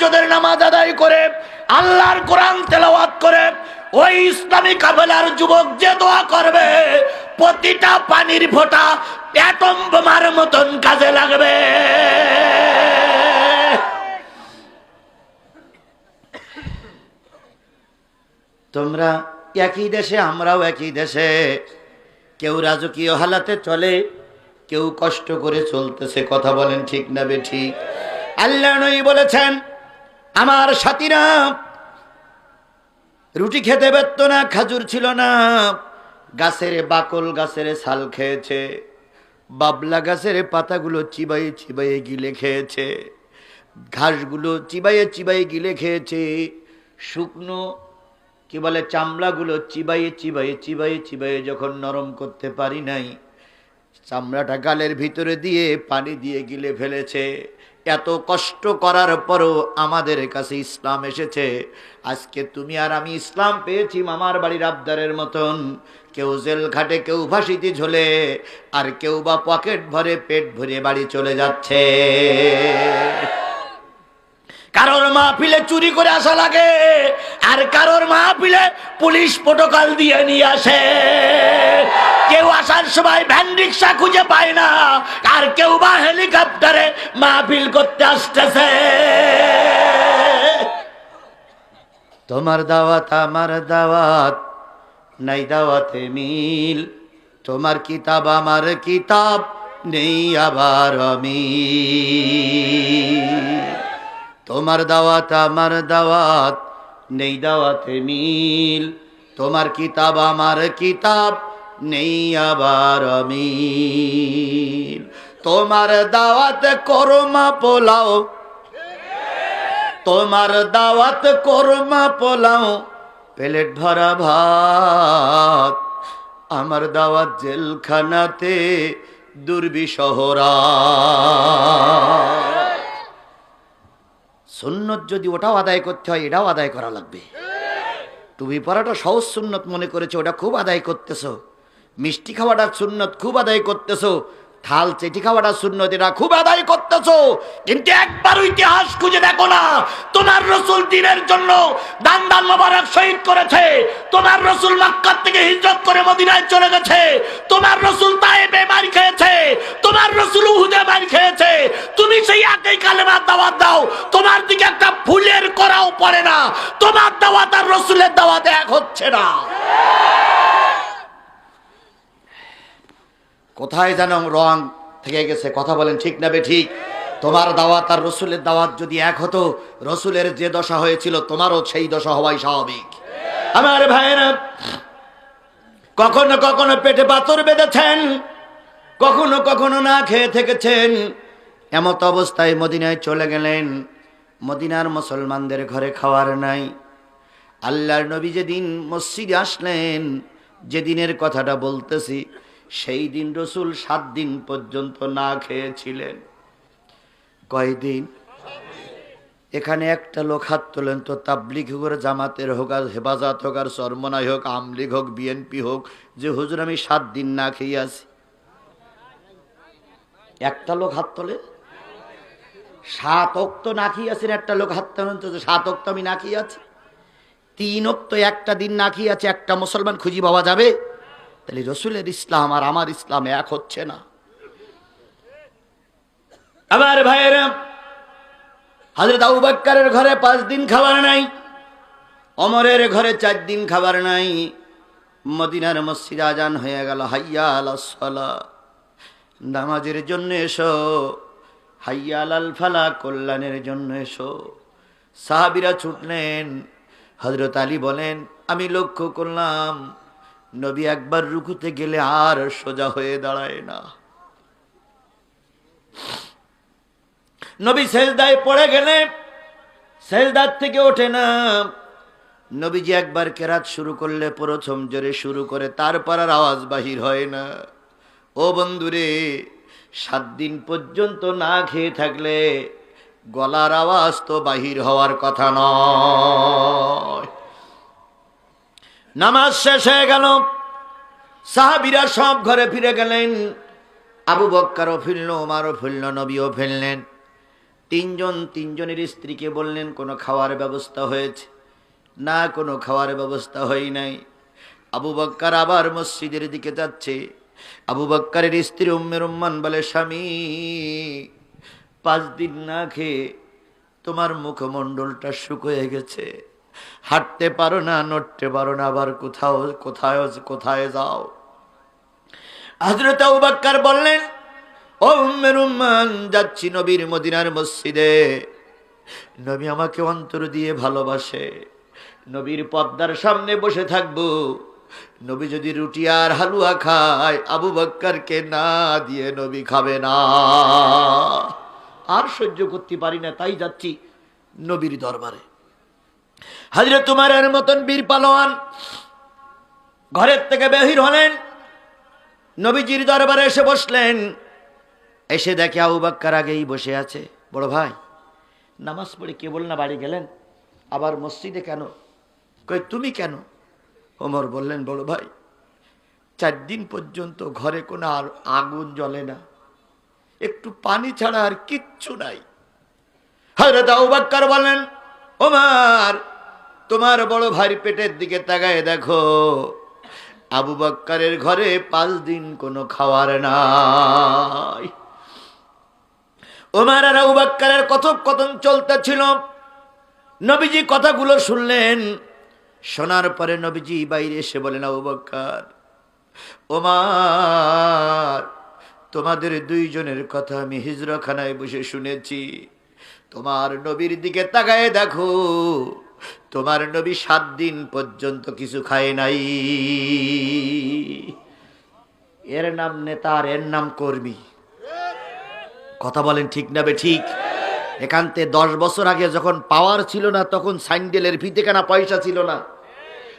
তাহাজ্জুদের নামাজ আদায় করে, আল্লাহর কোরআন তেলাওয়াত করে, ওই ইসলামী কাফেলার যুবক যে দোয়া করবে, প্রতিটা পানির ফোঁটা অ্যাটম বোমার মতন কাজে লাগবে। তোমরা একই দেশে, আমরাও একই দেশে, কেউ রাজকীয় হালাতে চলে, কেউ কষ্ট করে চলতেছে, কথা বলেন ঠিক না বে ঠিক? আল্লাহ নই বলেছেন আমার সাথীরা, রুটি খেতে পারত না, খাজুর ছিল না। গাছের বাকল, গাছের ছাল খেয়েছে। বাবলা গাছের পাতাগুলো চিবাইয়ে চিবাইয়ে গিলে খেয়েছে। ঘাসগুলো চিবাইয়ে চিবাইয়ে গিলে খেয়েছে। শুকনো, কি বলে, চামড়াগুলো চিবাইয়ে চিবাইয়ে চিবাইয়ে চিবাইয়ে যখন নরম করতে পারি নাই, চামড়াটা গালের ভিতরে দিয়ে পানি দিয়ে গিলে ফেলেছে। এত কষ্ট করার পরও আমাদের কাছে ইসলাম এসেছে। আজকে তুমি আর আমি ইসলাম পেয়েছি মামার বাড়ির আবদারের মতন। কেউ জেল ঘাটে কেউ ভাসিতে ঝোলে, আর কেউ বা পকেট ভরে পেট ভরে বাড়ি চলে যাচ্ছে। কারোর মাহফিলে চুরি করে আসা লাগে, আর কারোর মাহফিলে পুলিশ প্রোটোকল দিয়ে নিয়ে আসে। কেউ আসার সময় ভ্যান রিক্সা খুঁজে পায় না। আর কেউ বা হেলিকপ্টারে মাহফিল করতে আসতেছে। তোমার দাওয়াত আমার দাওয়াত, নাই দাওয়াতে মিল। তোমার কিতাব আমার কিতাব, নেই আবার মিল তোমার দাওয়াত আমার দাওয়াত, নেই দাওয়াতে মিল। তোমার কিতাব আমার কিতাব নেই আবার মিল তোমার দাওয়াত করমা পোলাও। তোমার দাওয়াত করমা পোলাও। প্লেট ভরা ভাত। আমার দাওয়াত জেলখানাতে দুর্বিশহরা সুন্নত যদি ওটাও আদায় করতে হয়, এটাও আদায় করা লাগবে। তুমি পরাটা সহজ সুন্নত মনে করেছ, ওটা খুব আদায় করতেছো। মিষ্টি খাওয়াটা সুন্নত খুব আদায় করতেছো। থাল চেটি খাওয়াটা সুন্নত, এটা খুব আদায় করতেছো। কিন্তু একবার ইতিহাস খুঁজে দেখো না, তোমার রসুল দিনের জন্য দান দান মোবারক শহীদ করেছে। তোমার রসুল মক্কার থেকে হিজরত করে মদিনায় চলে গেছে। তোমার রসুল তায়েবে মার খেয়েছে। তোমার রসুল উহুদে মার খেয়েছে। তুমি সেই একই কালেমার দাওয়াত দাও। তোমার দিকে একটা ফুলের করাও পড়ে না। তোমার দাওয়াত আর রসুলের দাওয়াত এক হচ্ছে না। কোথায় যেন রং থেকে গেছে? কথা বলেন ঠিক না বে ঠিক? তোমার দাওয়াত আর রসুলের দাওয়াত যদি এক হতো, রসুলের যে দশা হয়েছিল, তোমারও সেই দশা হওয়াই স্বাভাবিক। আমার ভাইয়েরা, কখনো কখনো পেটে পাথর বেঁধেছেন, কখনো কখনো না খেয়ে থেকেছেন। এমত অবস্থায় মদিনায় চলে গেলেন। মদিনার মুসলমানদের ঘরে খাওয়ার নাই। আল্লাহর নবী যেদিন মসজিদে আসলেন, যেদিনের কথাটা বলতেছি সেই দিন রসুল সাত দিন পর্যন্ত না খেয়েছিলেন। কয়দিন? এখানে একটা লোক হাত তোলেন, তো তাবলিগ হোক আর জামাতের হোক, আর হেফাজত হোক, আর সরমনাই হোক, আমলিগ হোক, বিএনপি হোক, যে হুজুর আমি সাত দিন না খেয়ে আছি একটা লোক হাত তোলে? সাত অক্ত না খেয়ে আছেন একটা লোক হাত তোলেন, তো সাত অক্ত আমি না খেয়ে আছি তিন অক্ত একটা দিন না খেয়ে আছে একটা মুসলমান খুঁজি পাওয়া যাবে? তাহলে রসুলের ইসলাম আর আমার ইসলাম এক হচ্ছে না। আমার ভাইয়েরা হাজরত আবু বাক্কারের ঘরে পাঁচ দিন খাবার নাই অমরের ঘরে চার দিন খাবার নাই মদিনার মসজিদ আজান হয়ে গেল হাইয়া আলাসলা নামাজের জন্য এসো হাইয়া আলাল ফালা কল্যাণের জন্য এসো। সাহাবিরা ছুটলেন হজরত আলী বলেন আমি লক্ষ্য করলাম নবী একবার রুকুতে গেলে আর সোজা হয়ে দাঁড়ায় না। নবী সেজদায় পড়ে গেলে, সেজদার থেকে ওঠে না। নবীজি একবার কেরাত শুরু করলে প্রথম জোরে শুরু করে, তারপর আর আওয়াজ বাহির হয় না। ও বন্ধুরে, সাত দিন পর্যন্ত না খেয়ে থাকলে গলার আওয়াজ তো বাহির হওয়ার কথা নয়। নামাজ শেষ হয়ে গেল। সাহাবিরা সব ঘরে ফিরে গেলেন। আবু বক্কারও ফিরল ওমারও ফিরল, নবীও ফিরলেন। তিনজন তিনজনের স্ত্রীকে বললেন, কোনো খাওয়ার ব্যবস্থা হয়েছে? না, কোনো খাওয়ার ব্যবস্থা হয় নাই। আবু বক্কার আবার মসজিদের দিকে যাচ্ছে। আবু বক্কারের স্ত্রী উম্মের উম্মান বলে, স্বামী, পাঁচ দিন না খেয়ে তোমার মুখমণ্ডলটা শুকিয়ে গেছে। হাঁটতে পারো না, নড়তে পারো না, আবার কোথাও, কোথায় কোথায় যাও। হজরত আবু বললেন, ও উম্মের যাচ্ছি নবীর মদিনার মসজিদে। নবী আমাকে অন্তর দিয়ে ভালোবাসে। নবীর পদ্মার সামনে বসে থাকব। নবী যদি রুটি আর হালুয়া খায়, আবু বক্কারকে না দিয়ে নবী খাবে না। আর সহ্য করতে পারি না, তাই যাচ্ছি নবীর দরবারে। হাজরে তোমার এর মতন বীর পালোয়ান ঘরের থেকে বেহির হলেন। নবীজির দরবারে এসে বসলেন। এসে দেখে আবু বাক্কার আগেই বসে আছে। বড় ভাই, নামাজ পড়ে কেবল না বাড়ি গেলেন? আবার মসজিদে কেন? কই, তুমি কেন? ওমর বললেন, বড় ভাই, চার দিন পর্যন্ত ঘরে কোনো আর আগুন জ্বলে না। একটু পানি ছাড়া আর কিচ্ছু নাই। হজরত আবু বাক্কার বলেন ওমার তোমার বড় ভাই পেটের দিকে তাকায় দেখো, আবু বাক্কারের ঘরে পাঁচ দিন কোনো খাওয়ার নাই। ওমার আর আবু বাক্কারের কথোপকথন চলতেছিল। নবীজি কথাগুলো শুনলেন। শোনার পরে নবীজি বাইরে এসে বলেন, আবু বাক্কার, ওমার, তোমাদের দুইজনের কথা আমি হিজরখানায় বসে শুনেছি। তোমার নবীর দিকে তাকায় দেখো তোমার নবী সাত দিন পর্যন্ত কিছু খায় নাই। এর নাম নেতা আর এর নাম কর্মী। কথা বলেন ঠিক না বে ঠিক? একান্তে দশ বছর আগে যখন পাওয়ার ছিল না, তখন সাইন্ডেলের ভিতে কেনা পয়সা ছিল না।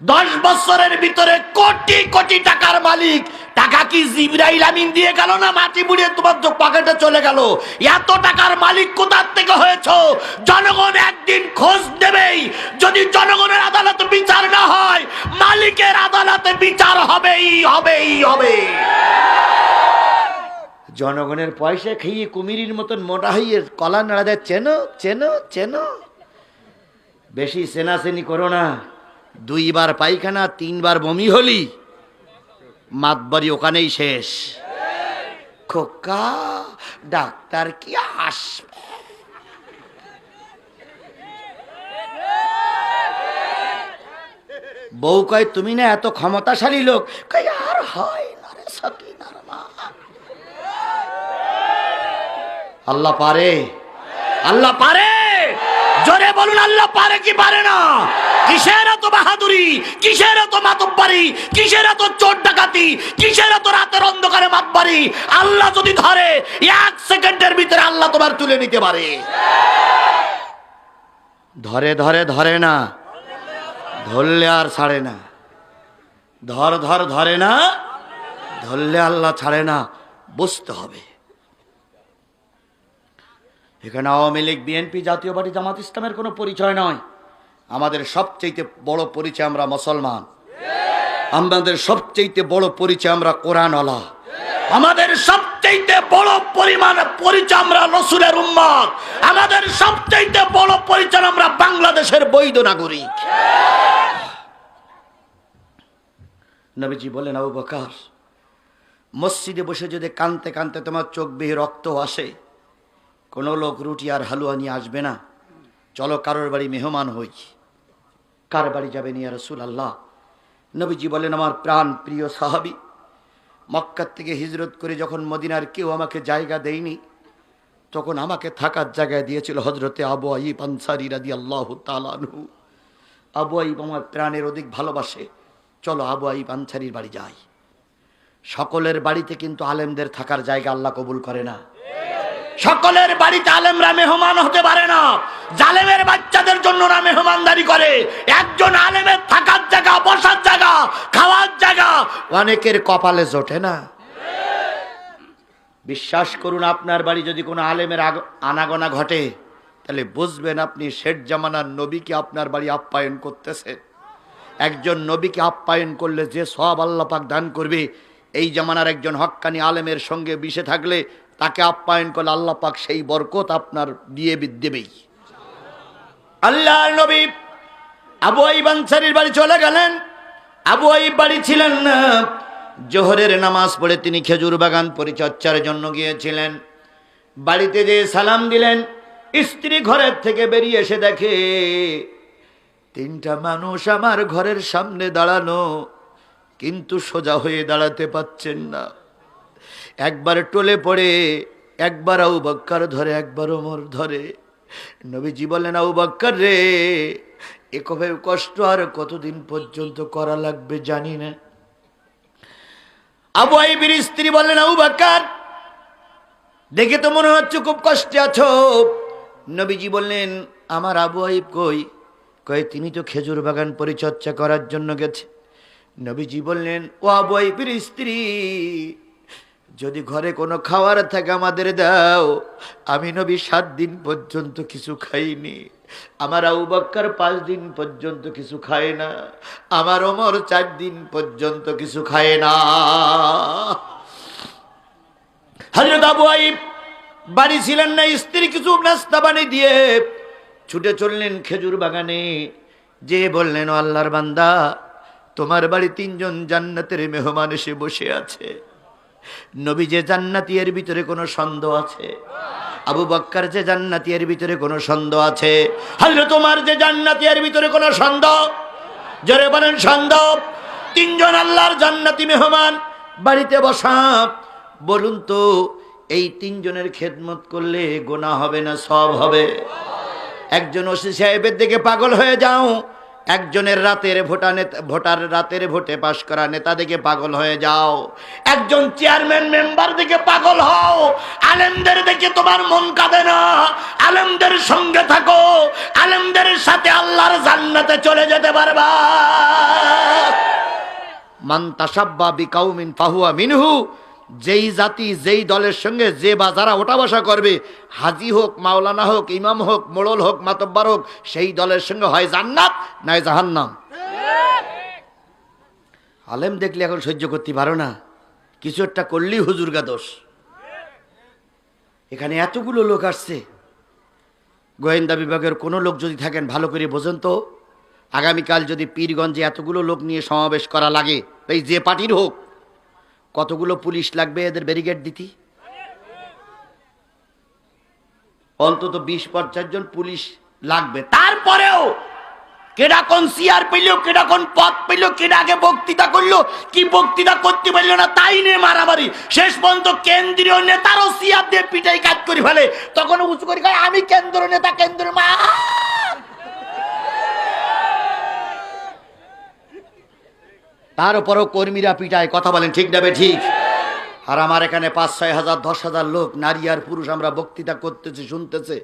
দশ বছরের ভিতরে কোটি কোটি টাকার মালিক। টাকা কি জিবরাইল আমিন দিয়ে গেল না মাটি বুড়িয়ে তোমার পকেটে চলে গেল? এত টাকার মালিক কোথার থেকে হয়েছ? জনগণ একদিন খোঁজ দেবেই যদি জনগণের আদালতে বিচার না হয়, মালিকের আদালতে বিচার হবেই হবেই হবে জনগণের পয়সা খেয়ে কুমিরির মতন মোটা হইয়ে কলা নাড়া দেয়। চেনো চেনো চেনো। বেশি সেনাসেনি করো না। দুইবার পায়খানা, তিনবার বমি হলি মাতবাড়ি ওখানেই শেষ। খোকা, ডাক্তার কি আসবে? বউ কয়, তুমি না এত ক্ষমতাশালী লোক? আর হয় আল্লাহ পারে। আল্লাহ পারে। বলুন, আল্লাহ পারে কি পারে না? কিসের এত বাহাদুরি? কিসের এত মাতব্বারি? কিসের এত চোর ডাকাতি? কিসের এত রাতের অন্ধকারে মাতবারি আল্লাহ যদি ধরে, এক সেকেন্ডের ভিতরে আল্লাহ তোমার তুলে নিতে পারে। ধরে ধরে ধরে না। ধরলে আর ছাড়ে না। ধর ধর, ধরে না। ধরলে আল্লাহ ছাড়ে না। বুঝতে হবে। এখানে আওয়ামী লীগ, বিএনপি জাতীয় পার্টি, জামাত ইসলামের কোনো পরিচয় নয়। আমাদের সবচেয়ে বড় পরিচয় আমরা মুসলমান। আমাদের সবচেয়ে বড় পরিচয় আমরা কোরআনওয়ালা। আমাদের সবচেয়ে বড় পরিমাণ পরিচয় আমরা রসুলের উম্মত। আমাদের সবচেয়ে বড় পরিচয় আমরা বাংলাদেশের বৈধ নাগরিক। নবীজি বলেন, আবু বকার, মসজিদে বসে যদি কানতে কানতে তোমার চোখ বেয়ে রক্ত আসে কোনো লোক রুটি আর হালুয়া নিয়ে আসবে না। চলো, কারোর বাড়ি মেহমান হই। কার বাড়ি যাবে নিয়ে রসুল আল্লাহ নবীজি বলেন, আমার প্রাণ প্রিয় সাহাবি, মক্কার থেকে হিজরত করে যখন মদিনার কেউ আমাকে জায়গা দেয়নি, তখন আমাকে থাকার জায়গায় দিয়েছিল হজরতে আবু আইব আনসারি রাদি আল্লাহ তালানহু আবু আইব আমার প্রাণের অধিক ভালোবাসে। চলো, আবু আইব আনসারির বাড়ি যাই। সকলের বাড়িতে কিন্তু আলেমদের থাকার জায়গা আল্লাহ কবুল করে না। সকলের বাড়িতে আলেমরা মেহমান হতে পারে না। জালেমের বাচ্চাদের জন্য না মেহমানদারি করে। একজন আলেমের থাকার জায়গা, বসার জায়গা, খাওয়ার জায়গা, অনেকের কপালে জোটে না। বিশ্বাস করুন, আপনার বাড়ি যদি কোনো আলেমের আনাগোনা ঘটে, তাহলে বুঝবেন আপনি শেঠ জামানার নবীকে আপনার বাড়ি আপ্যায়ন করতেছে। একজন নবীকে আপ্যায়ন করলে যে সব আল্লাহ পাক দান করবে, এই জামানার একজন হক্কানি আলেমের সঙ্গে মিশে থাকলে তাকে আপ্যায়ন করলে আল্লাহ পাক সেই বরকত আপনার দিয়ে দেবেই। আল্লাহ নবী আবু আইব বাড়ি চলে গেলেন। আবু আইব বাড়ি ছিলেন না। জোহরের নামাজ পড়ে তিনি খেজুর বাগান পরিচর্যার জন্য গিয়েছিলেন। বাড়িতে যে সালাম দিলেন, স্ত্রী ঘরের থেকে বেরিয়ে এসে দেখে, তিনটা মানুষ আমার ঘরের সামনে দাঁড়ানো, কিন্তু সোজা হয়ে দাঁড়াতে পাচ্ছেন না। একবার টলে পড়ে, একবার আউ বক্কার ধরে, একবার ওমর ধরে। নবীজি বললেন আউ বক্কার রে একভাবে কষ্ট আর কতদিন পর্যন্ত করা লাগবে জানি না। আবু আইবির স্ত্রী বললেন আউ বাক্কার, দেখে তো মনে হচ্ছে খুব কষ্টে আছো। নবীজি বললেন, আমার আবু আইব কই? কই, তিনি তো খেজুর বাগান পরিচর্যা করার জন্য গেছে। নবীজি বললেন, ও আবু আইবের স্ত্রী যদি ঘরে কোনো খাওয়ার থাকে আমাদের দাও। আমি নবী সাত দিন পর্যন্ত কিছু খাইনি। আমার আবু বাক্কার পাঁচ দিন পর্যন্ত কিছু খায় না। আমার ওমর চার দিন পর্যন্ত কিছু খায় না। হজরত আবু আইব বাড়ি ছিলেন না, স্ত্রী কিছু নাস্তা বানি দিয়ে ছুটে চললেন খেজুর বাগানে। যে বললেন, "ও আল্লাহর বান্দা, তোমার বাড়ি তিনজন জান্নাতের মেহমান এসে বসে আছে। নবী যে জান্নাতি এর ভিতরে কোনো সন্দেহ আছে? আবু বক্কার যে জান্নাতি এর ভিতরে কোনো সন্দেহ আছে? হলে তোমার যে জান্নাতি এর ভিতরে কোনো সন্দেহ? জোরে বলেন, সন্দেহ। তিনজন আল্লাহর জান্নাতি মেহমান বাড়িতে বসা। বলুন তো, এই তিনজনের খেদমত করলে গোনা হবে না সব হবে? একজন ওসি সাহেবের দিকে পাগল হয়ে যাও। একজনের রাতের ভোটা নেতা ভোটার রাতের ভোটে পাশ করা নেতা দিকে পাগল হয়ে যাও। একজন চেয়ারম্যান মেম্বার দিকে পাগল হও। আলেমদের দিকে তোমার মন কাঁদে না। আলেমদের সঙ্গে থাকো। আলেমদের সাথে আল্লাহর জান্নাতে চলে যেতে পারবা। মান তাসাব্বা বিকাউমিন ফাহুয়া মিনহু। যেই জাতি, যেই দলের সঙ্গে যে বা যারা ওটা বসা করবে, হাজি হোক, মাওলানা হোক, ইমাম হোক, মোড়ল হোক, মাতব্বার হোক, সেই দলের সঙ্গে হয় জান্নাত নয় জাহান্নাম। আলেম দেখলে এখন সহ্য করতে পারো না। কিছু একটা করলেই হুজুরগা দোষ। এখানে এতগুলো লোক আসছে। গোয়েন্দা বিভাগের কোনো লোক যদি থাকেন, ভালো করে বোঝেন তো। আগামীকাল যদি পীরগঞ্জে এতগুলো লোক নিয়ে সমাবেশ করা লাগে, এই যে পার্টির হোক কতগুলো পুলিশ লাগবে এদের ব্যারিকেড দিতি? অন্তত বিশ পঞ্চাশ জন পুলিশ লাগবে। তারপরেও কেডা কোন সিয়ার পেল কেডা পদ পেল কেডা আগে বক্তৃতা করল, কি বক্তৃতা করতে পারল না তাই নিয়ে মারামারি। শেষ পর্যন্ত কেন্দ্রীয় নেতারও সিয়ার দিয়ে পিটাই কাজ করে ফেলে। তখন উঁচু করে আমি কেন্দ্র নেতা কেন্দ্র মা তার উপরও কর্মীরা পিটায়। কথা বলেন, ঠিক নেবে ঠিক? আর আমার এখানে পাঁচ, ছয় হাজার, দশ হাজার লোক, নারী আর পুরুষ আমরা বক্তৃতা করতেছি, শুনতেছে।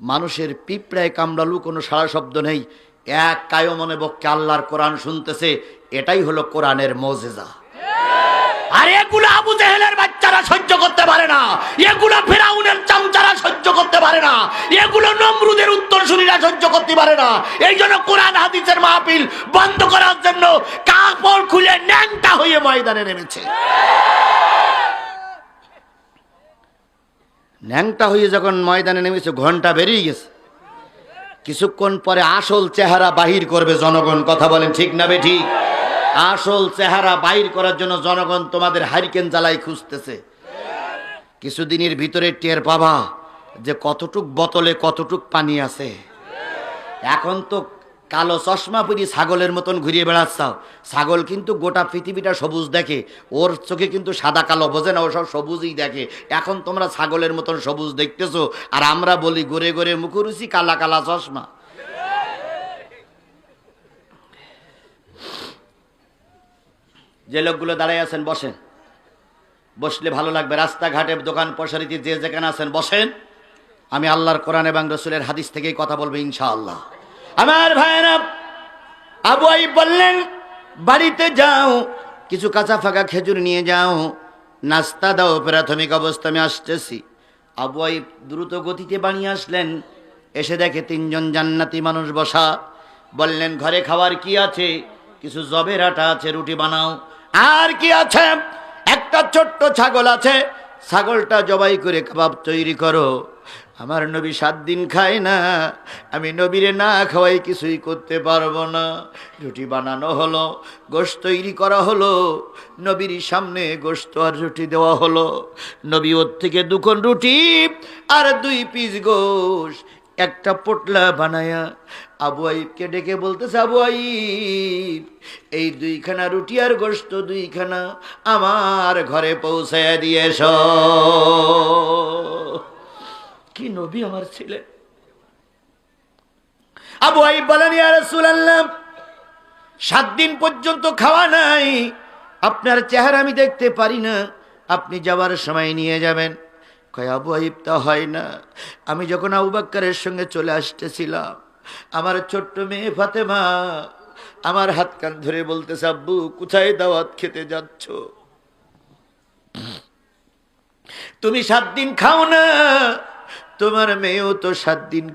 মানুষের পিঁপড়ায় কামড়ালু কোনো সারা শব্দ নেই। এক কায়ো মনে বক্ষে আল্লাহর কোরআন শুনতেছে, এটাই হলো কোরআনের মজেজা। আর এগুলো আবু জেহেলের বাচ্চারা সহ্য করতে পারে না। এগুলো ফেরাউনের চামচারা সহ্য করতে পারে না। এগুলো নমরুদের উত্তরসূরিরা সহ্য করতে পারে না। এই জন্য কোরআন, হাদিসের মাহফিল বন্ধ করার জন্য কাপড় খুলে ন্যাংটা হয়ে ময়দানে নেমেছে। ন্যাংটা হয়ে যখন ময়দানে নেমেছে, ঘণ্টা বেরিয়ে গেছে। কিছুক্ষণ পরে আসল চেহারা বাহির করবে জনগণ। কথা বলেন ঠিক না বে ঠিক? আসল চেহারা বাহির করার জন্য জনগণ তোমাদের হারিকেন জ্বালাই খুঁজতেছে। কিছুদিনের ভিতরে টের পাবা যে কতটুক বোতলে কতটুক পানি আছে। এখন তো কালো চশমা পরি ছাগলের মতন ঘুরিয়ে বেড়াচ্ছাও। ছাগল কিন্তু গোটা পৃথিবীটা সবুজ দেখে। ওর চোখে কিন্তু সাদা কালো বোঝে না, ও সব সবুজই দেখে। এখন তোমরা ছাগলের মতন সবুজ দেখতেছো, আর আমরা বলি গড়ে গড়ে মুখরুচি কালা কালা চশমা। যে লোকগুলো দাঁড়ায় আছেন, বসেন। বসলে ভালো লাগবে, রাস্তাঘাটে দোকান পশারিতে যে যেখানে আছেন, বসেন। আমি আল্লাহর কোরআন এবং রসুলের হাদিস থেকেই কথা বলব ইনশাআল্লাহ। আমার ভাইয়েরা, আবু আইব বললেন, বাড়িতে যাও, কিছু কাঁচা ফাঁকা খেজুর নিয়ে যাও। নাস্তা দাও, প্রাথমিক অবস্থা আমি আসতেছি। আবু আইব দ্রুত গতিতে বানিয়ে আসলেন। এসে দেখে তিনজন জান্নাতি মানুষ বসা। বললেন, ঘরে খাবার কি আছে? কিছু জবের আটা আছে, রুটি বানাও। আর কি আছে? একটা ছোট্ট ছাগল আছে। ছাগলটা জবাই করে কাবাব তৈরি করো। আমার নবী সাত দিন খায় না, আমি নবীরে না খাওয়াই কিছুই করতে পারব না। রুটি বানানো হলো, গোশত তৈরি করা হলো, নবীর সামনে গোশত আর রুটি দেওয়া হলো। নবী ওর থেকে দুখন রুটি আর দুই পিস গোশ, একটা পোটলা বানায়া আবু আইবকে ডেকে বলতেছে, আবু আইব, এই দুইখানা রুটি আর গোশত দুইখানা আমার ঘরে পৌঁছায় দিয়েছ কি নবী আমার ছিলেন আবু আইব বলেন সাত দিন পর্যন্ত খাওয়া নাই। আপনার চেহারা আমি দেখতে পারি না। আপনি যাওয়ার সময় নিয়ে যাবেন। কয়, আবু আইব তা হয় না। আমি যখন আবু বাক্কারের সঙ্গে চলে আসতেছিলাম, আমার ছোট্ট মেয়ে ফাতেমা আমার হাত কান ধরে বলতেছে, আব্বু, কোথায় দাওয়াত খেতে যাচ্ছ? তুমি সাত দিন খাও না। তোমার মেয়েও তো সাত দিন